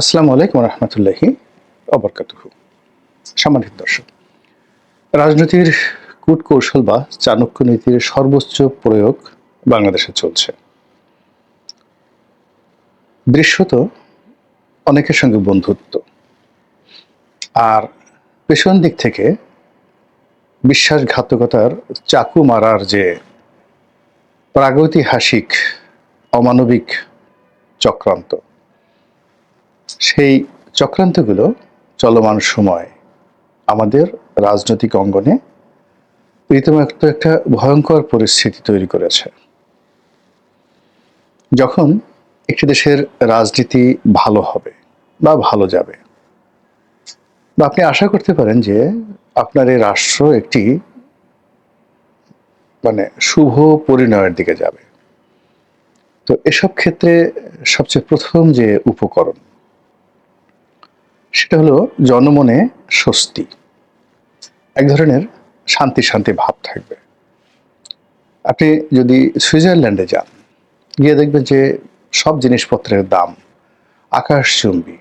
আসসালামু আলাইকুম রহমতুল্লাহি অবরকাতুহু সম্মানিত দর্শক, রাজনীতির কূটকৌশল বা চাণক্য নীতির সর্বোচ্চ প্রয়োগ বাংলাদেশে চলছে। দৃশ্যত অনেকের সঙ্গে বন্ধুত্ব। আর পেছন দিক থেকে বিশ্বাসঘাতকতার চাকু মারার যে প্রাগৈতিহাসিক অমানবিক চক্রান্ত সেই চক্রান্তগুলো চলমান সময় আমাদের রাজনৈতিক অঙ্গনে রীতিমতো একটা ভয়ঙ্কর পরিস্থিতি তৈরি করেছে। যখন একটি দেশের রাজনীতি ভালো হবে বা ভালো যাবে, বা আপনি আশা করতে পারেন যে আপনার এই রাষ্ট্র একটি মানে শুভ পরিণয়ের দিকে যাবে। তো এসব ক্ষেত্রে সবচেয়ে প্রথম যে উপকরণ সেটা হলো জনমনে স্বস্তি। এক ধরনের শান্তি শান্তি ভাব থাকবে। আপনি যদি সুইজারল্যান্ডে যান, গিয়ে দেখবেন যে সব জিনিসপত্রের দাম আকাশচুম্বী।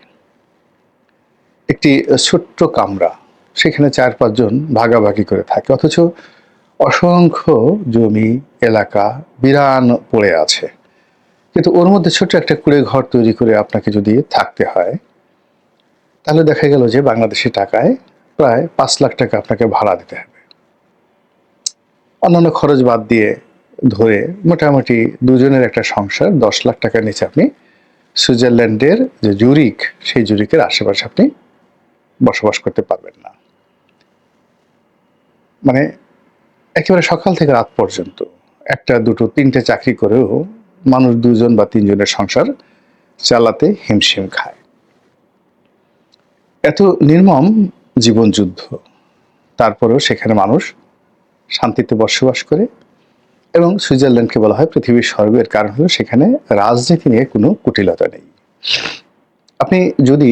একটি ছোট্ট কামরা, সেখানে চার পাঁচজন ভাগাভাগি করে থাকে, অথচ অসংখ্য জমি, এলাকা বিরান পড়ে আছে। কিন্তু ওর মধ্যে ছোট্ট একটা কুড়ে ঘর তৈরি করে আপনাকে যদি থাকতে হয় তাহলে দেখা গেল যে বাংলাদেশি টাকায় প্রায় পাঁচ লাখ টাকা আপনাকে ভাড়া দিতে হবে। অন্যান্য খরচ বাদ দিয়ে ধরে মোটামুটি দুজনের একটা সংসার, দশ লাখ টাকার নিচে আপনি সুইজারল্যান্ডের যে জুরিক সেই জুরিকের আশেপাশে আপনি বসবাস করতে পারবেন না। মানে একেবারে সকাল থেকে রাত পর্যন্ত একটা, দুটো, তিনটে চাকরি করেও মানুষ দুজন বা তিনজনের সংসার চালাতে হিমশিম খায়। এত নির্মম জীবন যুদ্ধ তারপরেও সেখানে মানুষ শান্তিতে বসবাস করে এবং সুইজারল্যান্ডকে বলা হয় পৃথিবীর স্বর্গের, কারণ হলো সেখানে রাজনীতি নিয়ে কোনো কুটিলতা নেই। আপনি যদি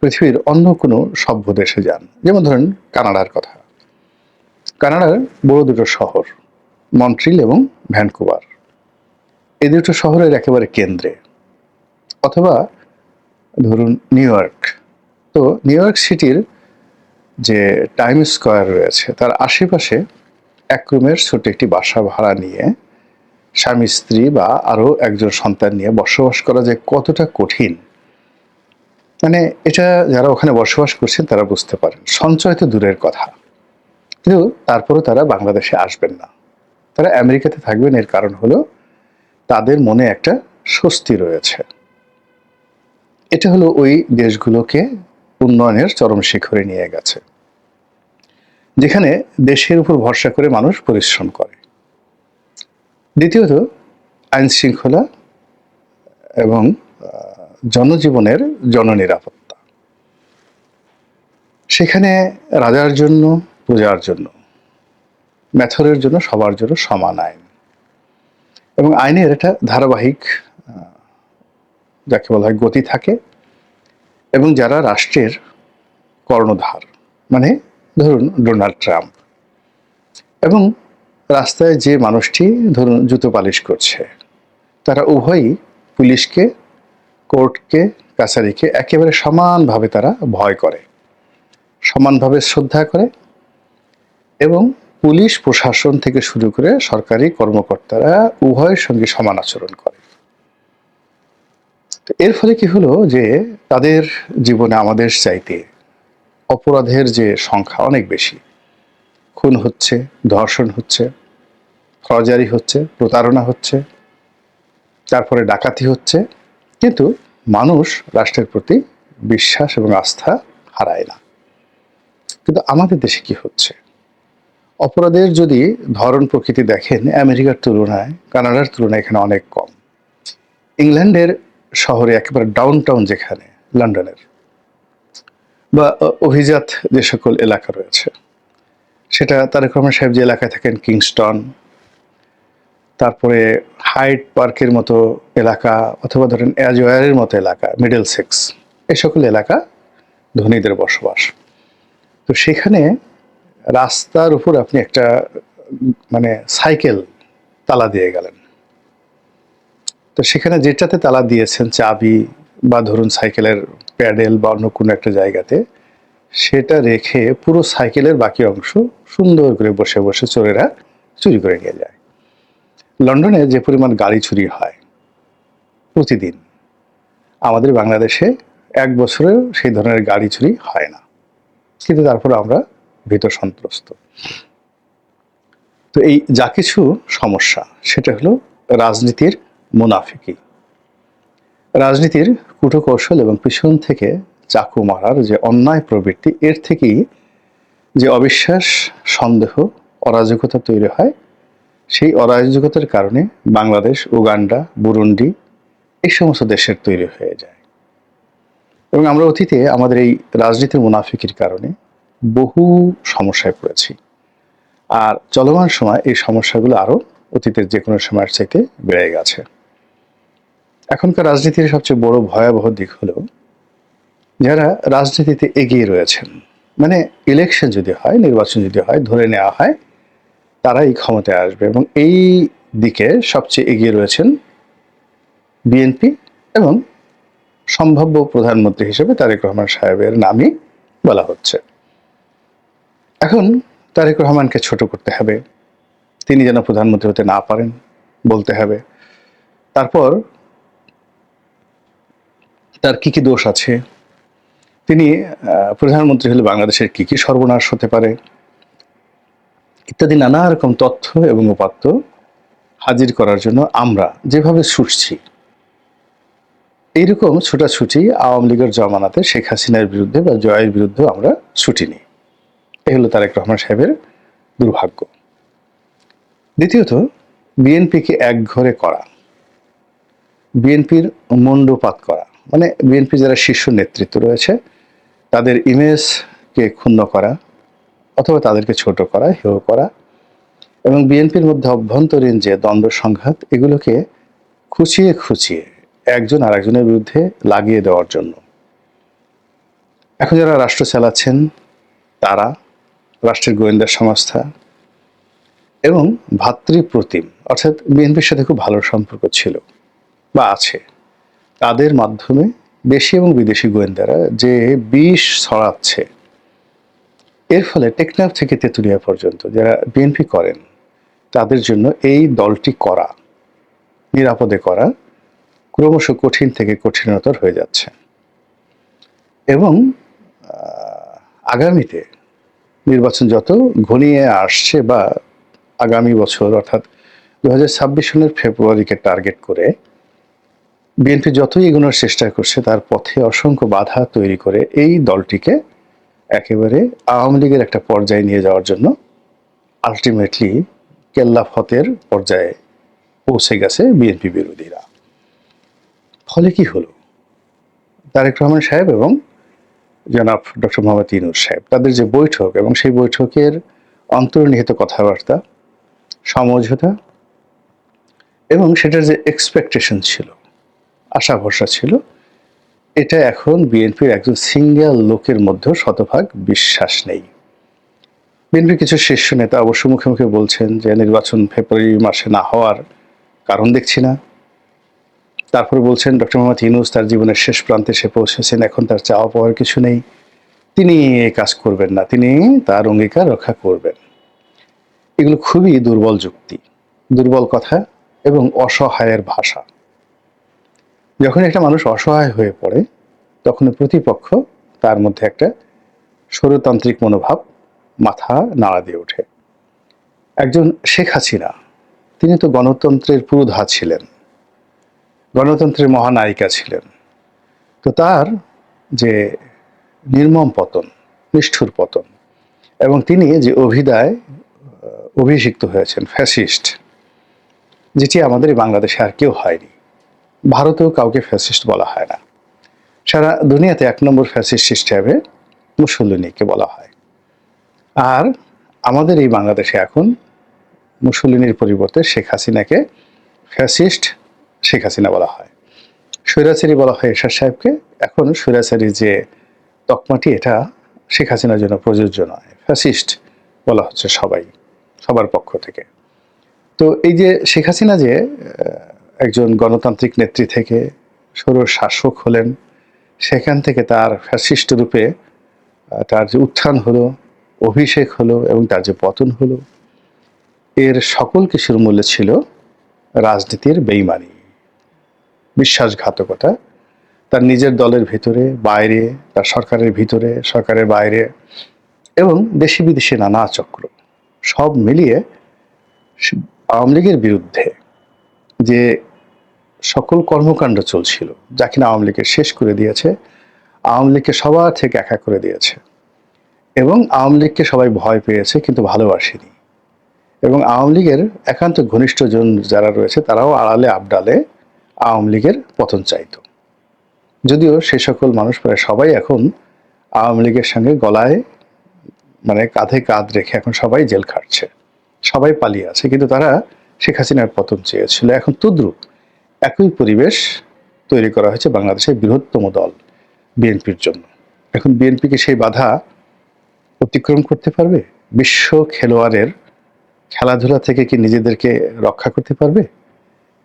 পৃথিবীর অন্য কোনো সভ্য দেশে যান, যেমন ধরেন কানাডার কথা। কানাডার বড় দুটো শহর, মন্ট্রিল এবং ভ্যানকুভার। এই দুটো শহরের একেবারে কেন্দ্রে। অথবা ধরুন নিউ ইয়র্ক। তো নিউ ইয়র্ক সিটির যে টাইম স্কোয়ার রয়েছে, তার আশেপাশে এক রুমের ছোট একটি বাসা ভাড়া নিয়ে স্বামী, স্ত্রী বা আরও একজন সন্তান নিয়ে বসবাস করা যে কতটা কঠিন মানে এটা যারা ওখানে বসবাস করছেন তারা বুঝতে পারেন। সঞ্চয় তো দূরের কথা। কিন্তু তারপরেও তারা বাংলাদেশে আসবেন না। তারা আমেরিকাতে থাকবেন, এর কারণ হলো তাদের মনে একটা স্বস্তি রয়েছে। এটা হলো ওই দেশগুলোকে উন্নয়নের চরম শিখরে নিয়ে গেছে, যেখানে দেশের উপর ভরসা করে মানুষ পরিশ্রম করে। দ্বিতীয়ত, আইন শৃঙ্খলা এবং জনজীবনের জননিরাপত্তা। সেখানে রাজার জন্য প্রজার জন্য, মেথরের জন্য, সবার জন্য সমান আইন। এবং আইনের একটা ধারাবাহিক যাকে বলা হয় গতি থাকে, এবং যারা রাষ্ট্রের কর্ণধার মানে ধরুন ডোনাল্ড ট্রাম্প, এবং রাস্তায় যে মানুষটি ধরুন জুতো পালিশ করছে, তারা উভয়ই পুলিশকে, কোর্টকে, কাছারিকে একেবারে সমানভাবে তারা ভয় করে, সমানভাবে শ্রদ্ধা করে, এবং পুলিশ প্রশাসন থেকে শুরু করে সরকারি কর্মকর্তারা উভয়ের সঙ্গে সমান আচরণ করে। তো এর ফলে কি হলো যে তাদের জীবনে আমাদের চাইতে অপরাধের যে সংখ্যা অনেক বেশি। খুন হচ্ছে, ধর্ষণ হচ্ছে ফৌজারি হচ্ছে, প্রতারণা হচ্ছে, তারপরে ডাকাতি হচ্ছে, কিন্তু মানুষ রাষ্ট্রের প্রতি বিশ্বাস এবং আস্থা হারায় না। কিন্তু আমাদের দেশে কি হচ্ছে? অপরাধের যদি ধরন প্রকৃতি দেখেন, আমেরিকার তুলনায়, কানাডার তুলনায় এখানে অনেক কম। ইংল্যান্ডের শহরে একেবারে ডাউন টাউন যেখানে, লন্ডনের। বা অভিজাত যে সকল এলাকা রয়েছে, সেটা তারেক রহমান সাহেব যে এলাকায় থাকেন, কিংস্টন, তারপরে হাইট পার্কের মতো এলাকা, অথবা ধরেন অ্যাজওয়ারের মতো এলাকা, মিডল সেক্স এই সকল এলাকা ধনীদের বসবাস। তো সেখানে রাস্তার উপর আপনি একটা মানে সাইকেল তালা দিয়ে গেলেন। তো সেখানে যেটাতে তালা দিয়েছেন চাবি বা ধরুন সাইকেলের প্যাডেল বা অন্য কোনো একটা জায়গাতে, সেটা রেখে পুরো সাইকেলের বাকি অংশ সুন্দর করে বসে বসে চোরেরা চুরি করে নিয়ে যায়। লন্ডনে যে পরিমাণ গাড়ি চুরি হয় প্রতিদিন, আমাদের বাংলাদেশে এক বছরেও সেই ধরনের গাড়ি চুরি হয় না। কিন্তু তারপর আমরা ভীত সন্ত্রস্ত। তো এই যা কিছু সমস্যা, সেটা হলো রাজনীতির মুনাফিকি। রাজনীতির কুটকৌশল এবং পিছন থেকে চাকু মারার যে অন্যায় প্রবৃত্তি, এর থেকেই যে অবিশ্বাস, সন্দেহ, অরাজকতা তৈরি হয়, সেই অরাজকতার কারণে বাংলাদেশ, উগান্ডা, বুরুন্ডি এই সমস্ত দেশের তৈরি হয়ে যায়। এবং আমরা অতীতে আমাদের এই রাজনীতির মুনাফিকির কারণে বহু সমস্যায় পড়েছি। আর চলমান সময় এই সমস্যাগুলো আরও অতীতের যে কোনো সময়ের চাইতে বেড়ে গেছে। এখনকার রাজনীতির সবচেয়ে বড় ভয়াবহ দিক হলো যারা রাজনীতিতে এগিয়ে রয়েছেন। মানে ইলেকশন যদি হয়, নির্বাচন যদি হয়, ধরে নেওয়া হয়, তারাই ক্ষমতায় আসবে এবং এই দিকে সবচেয়ে এগিয়ে রয়েছেন বিএনপি এবং সম্ভাব্য প্রধানমন্ত্রী হিসেবে তারেক রহমান সাহেবের নামই বলা হচ্ছে। এখন তারেক রহমানকে ছোট করতে হবে। তিনি যেন প্রধানমন্ত্রী হতে না পারেন, বলতে হবে। তারপর তার কি কি দোষ আছে? তিনি প্রধানমন্ত্রী হলে বাংলাদেশের কি কি সর্বনাশ হতে পারে? ইত্যাদি নানা রকম তথ্য এবং উপাত্ত হাজির করার জন্য আমরা যেভাবে ছুটছি, এইরকম ছোটাছুটি আওয়ামী লীগের জমানাতে শেখ হাসিনার বিরুদ্ধে বা জয়ের বিরুদ্ধে আমরা ছুটিনি। এ হলো তারেক রহমান সাহেবের দুর্ভাগ্য। দ্বিতীয়ত, বিএনপিকে এক ঘরে করা, বিএনপির মণ্ডপাত করা মানে বিএনপি যারা শীর্ষ নেতৃত্ব রয়েছে, তাদের ইমেজকে ক্ষুণ্ণ করা অথবা তাদেরকে ছোট করা, হেয় করা এবং বিএনপির মধ্যে অভ্যন্তরীণ যে দ্বন্দ্ব সংঘাত, এগুলোকে খুঁচিয়ে খুঁচিয়ে একজন আরেকজনের বিরুদ্ধে লাগিয়ে দেওয়ার জন্য। এখন যারা রাষ্ট্র চালাচ্ছেন, তারা রাষ্ট্রের গোয়েন্দা সংস্থা এবং ভাতৃপ্রতিম, অর্থাৎ বিএনপির সাথে খুব ভালো সম্পর্ক ছিল বা আছে। তাদের মাধ্যমে দেশি এবং বিদেশি গোয়েন্দারা যে বিষ ছড়াচ্ছে, এর ফলে টেকনাফ থেকে তেঁতুলিয়া পর্যন্ত যারা বিএনপি করেন, তাদের জন্য এই দলটি করা, নিরাপদে করা ক্রমশ কঠিন থেকে কঠিনতর হয়ে যাচ্ছে। এবং আগামীতে নির্বাচন যত ঘনিয়ে আসছে বা আগামী বছর অর্থাৎ দু সনের ফেব্রুয়ারিকে টার্গেট করে বিএনপি যতই এগোনোর চেষ্টা করছে, তার পথে অসংখ্য বাধা তৈরি করে এই দলটিকে একেবারে আওয়ামী লীগের একটা পর্যায়ে নিয়ে যাওয়ার জন্য আলটিমেটলি কেল্লা ফতের পর্যায়ে পৌঁছে গেছে বিএনপি বিরোধীরা। ফলে কি হলো? তারেক রহমান সাহেব এবং জনাব ডক্টর মোহাম্মদ ইনুর সাহেব, তাদের যে বৈঠক এবং সেই বৈঠকের অন্তর্নিহিত কথাবার্তা, সমঝোতা এবং সেটার যে এক্সপেকটেশন ছিল আশা ভরসা ছিল। এটা এখন বিএনপির একজন সিঙ্গেল লোকের মধ্যেও শতভাগ বিশ্বাস নেই। বিএনপির কিছু শীর্ষ নেতা অবশ্য মুখে মুখে বলছেন যে নির্বাচন ফেব্রুয়ারি মাসে না হওয়ার কারণ দেখছি না। তারপরে বলছেন ডক্টর মোহাম্মদ ইনুস তার জীবনের শেষ প্রান্তে সে পৌঁছেছেন, এখন তার চাওয়া পাওয়ার কিছু নেই। তিনি এই কাজ করবেন না, তিনি তার অঙ্গীকার রক্ষা করবেন। এগুলো খুবই দুর্বল যুক্তি, দুর্বল কথা এবং অসহায়ের ভাষা। যখন একটা মানুষ অসহায় হয়ে পড়ে, তখন প্রতিপক্ষ তার মধ্যে একটা স্বরতান্ত্রিক মনোভাব মাথা নাড়া দিয়ে ওঠে। একজন শেখ হাসিনা, তিনি তো গণতন্ত্রের পুরোধা ছিলেন, গণতন্ত্রের মহানায়িকা ছিলেন। তো তার যে নির্মম পতন, নিষ্ঠুর পতন, এবং তিনি যে অভিদায় অভিষিক্ত হয়েছেন, ফ্যাসিস্ট, যেটি আমাদের বাংলাদেশে আর কেউ হয়নি। ভারতেও কাউকে ফ্যাসিস্ট বলা হয় না। সারা দুনিয়াতে এক নম্বর ফ্যাসিস্ট হিসেবে মুসল্লিনীকে বলা হয়। আর আমাদের এই বাংলাদেশে এখন মুসল্লিনীর পরিবর্তে শেখ হাসিনাকে ফ্যাসিস্ট শেখ হাসিনা বলা হয়। স্বৈরাচারী বলা হয় এরশাদ সাহেবকে। এখন স্বৈরাচারী যে তকমাটি, এটা শেখ হাসিনার জন্য প্রযোজ্য নয়। ফ্যাসিস্ট বলা হচ্ছে সবাই, সবার পক্ষ থেকে। তো এই যে শেখ হাসিনা যে একজন গণতান্ত্রিক নেত্রী থেকে সৌর শাসক হলেন। সেখান থেকে তার ফ্যাসিস্ট রূপে তার যে উত্থান হলো, অভিষেক হলো এবং তার যে পতন হলো, এর সকল কিছুর মূল্য ছিল রাজনীতির বেইমানি, বিশ্বাসঘাতকতা। তার নিজের দলের ভিতরে, বাইরে, তার সরকারের ভিতরে, সরকারের বাইরে এবং দেশি বিদেশি নানা চক্র, সব মিলিয়ে আওয়ামী লীগের বিরুদ্ধে যে সকল কর্মকাণ্ড চলছিল, যা কিনা আওয়ামী লীগের শেষ করে দিয়েছে, আওয়ামী লীগকে সবার থেকে একা করে দিয়েছে। এবং আওয়ামী লীগকে সবাই ভয় পেয়েছে, কিন্তু ভালোবাসেনি। এবং আওয়ামী লীগের একান্ত ঘনিষ্ঠজন যারা রয়েছে, তারাও আড়ালে আবডালে আওয়ামী লীগের পতন চাইতো। যদিও সে সকল মানুষ প্রায় সবাই এখন আওয়ামী লীগের সঙ্গে গলায় মানে কাঁধে কাঁধ রেখে এখন সবাই জেল খাটছে। সবাই পালিয়ে আছে, কিন্তু তারা শেখ হাসিনার পতন চেয়েছিল। এখন তুদ্রুপ একই পরিবেশ তৈরি করা হয়েছে বাংলাদেশের বৃহত্তম দল, বিএনপির জন্য। এখন বিএনপিকে সেই বাধা অতিক্রম করতে পারবে? বিশ্ব খেলোয়াড়ের খেলাধুলা থেকে কি নিজেদেরকে রক্ষা করতে পারবে?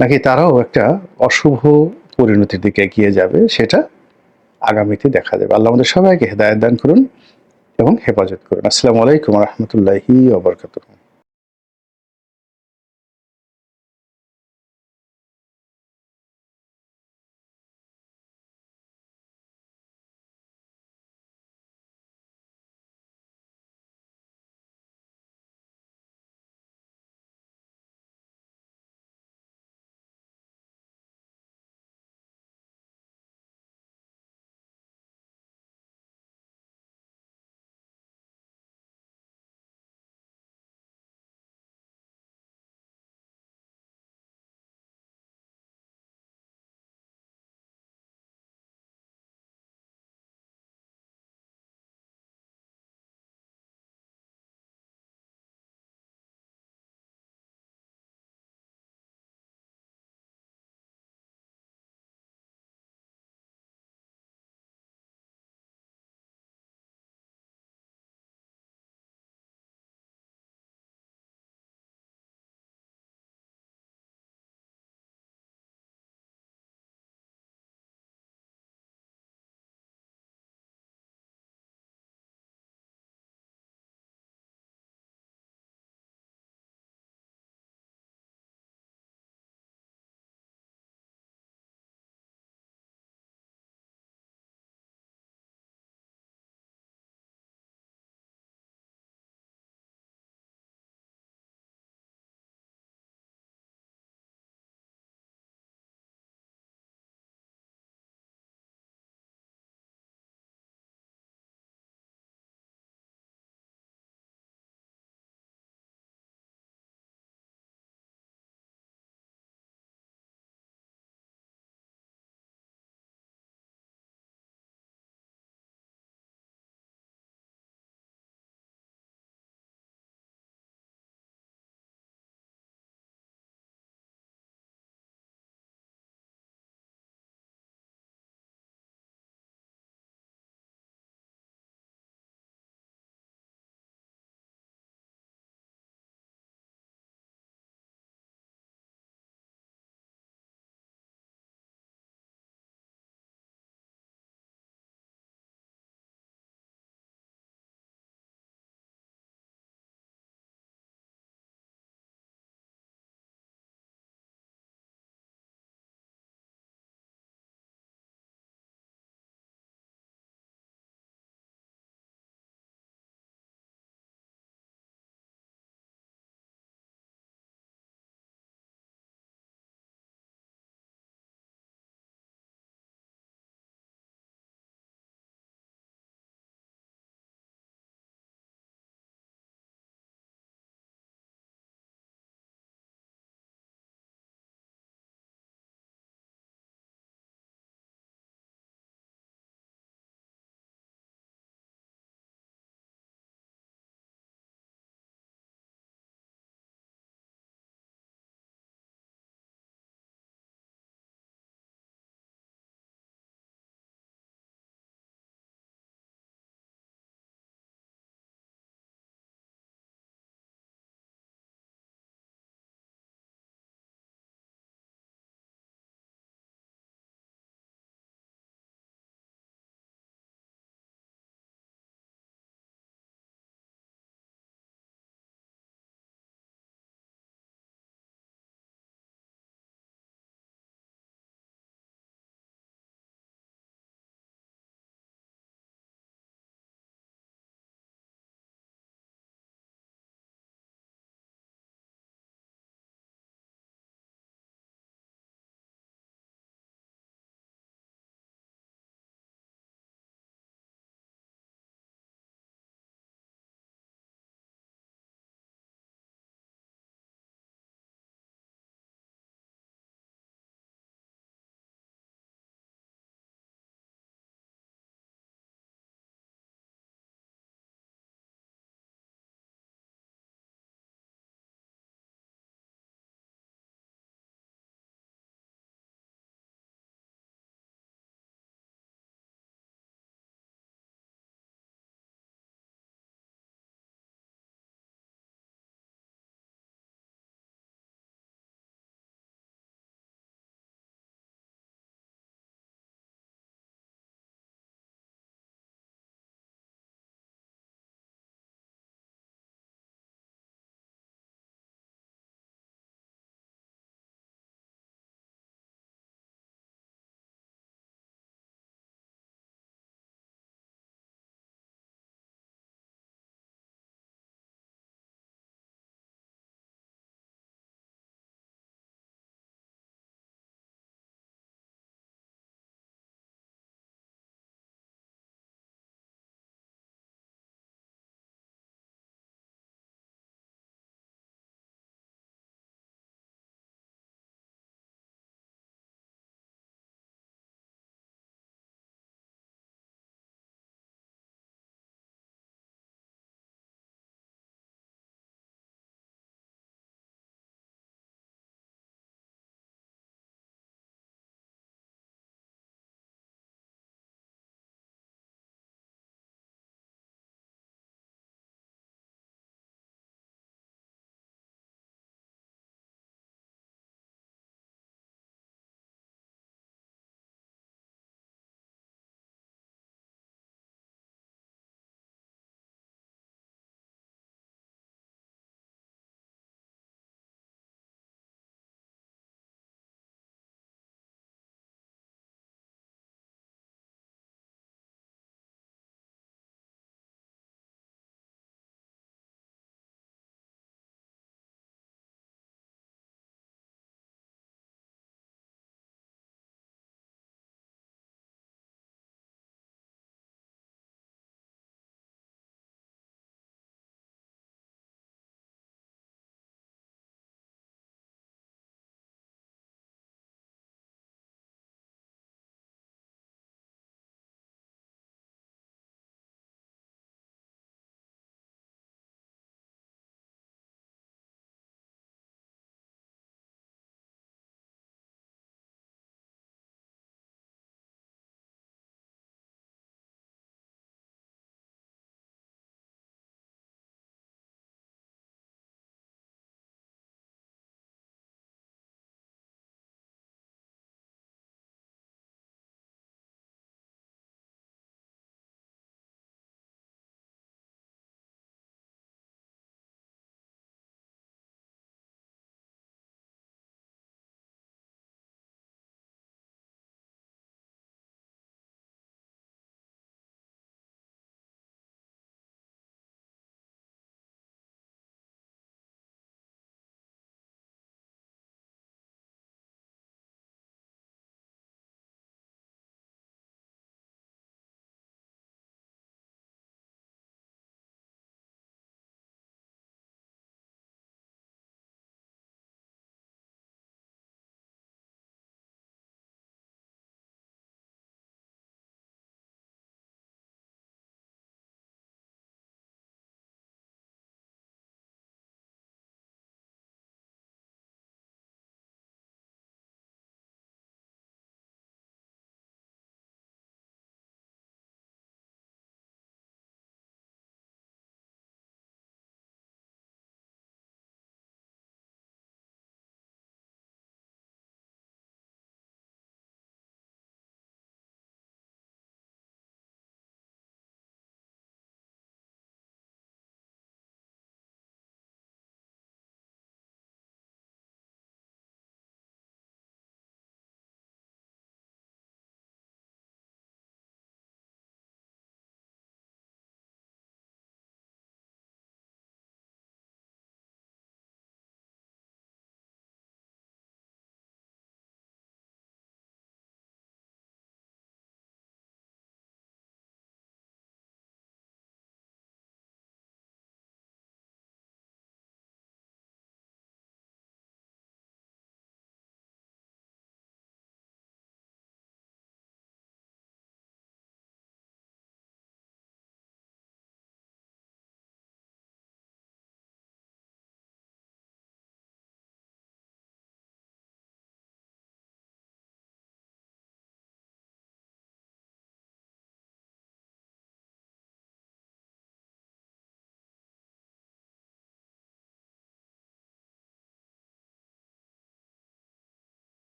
নাকি তারাও একটা অশুভ পরিণতির দিকে এগিয়ে যাবে, সেটা আগামীতে দেখা যাবে আল্লাহ আমাদের সবাইকে হেদায়ত দান করুন এবং হেফাজত করুন। আসসালামু আলাইকুম রহমতুল্লাহি ওবরকাতুহ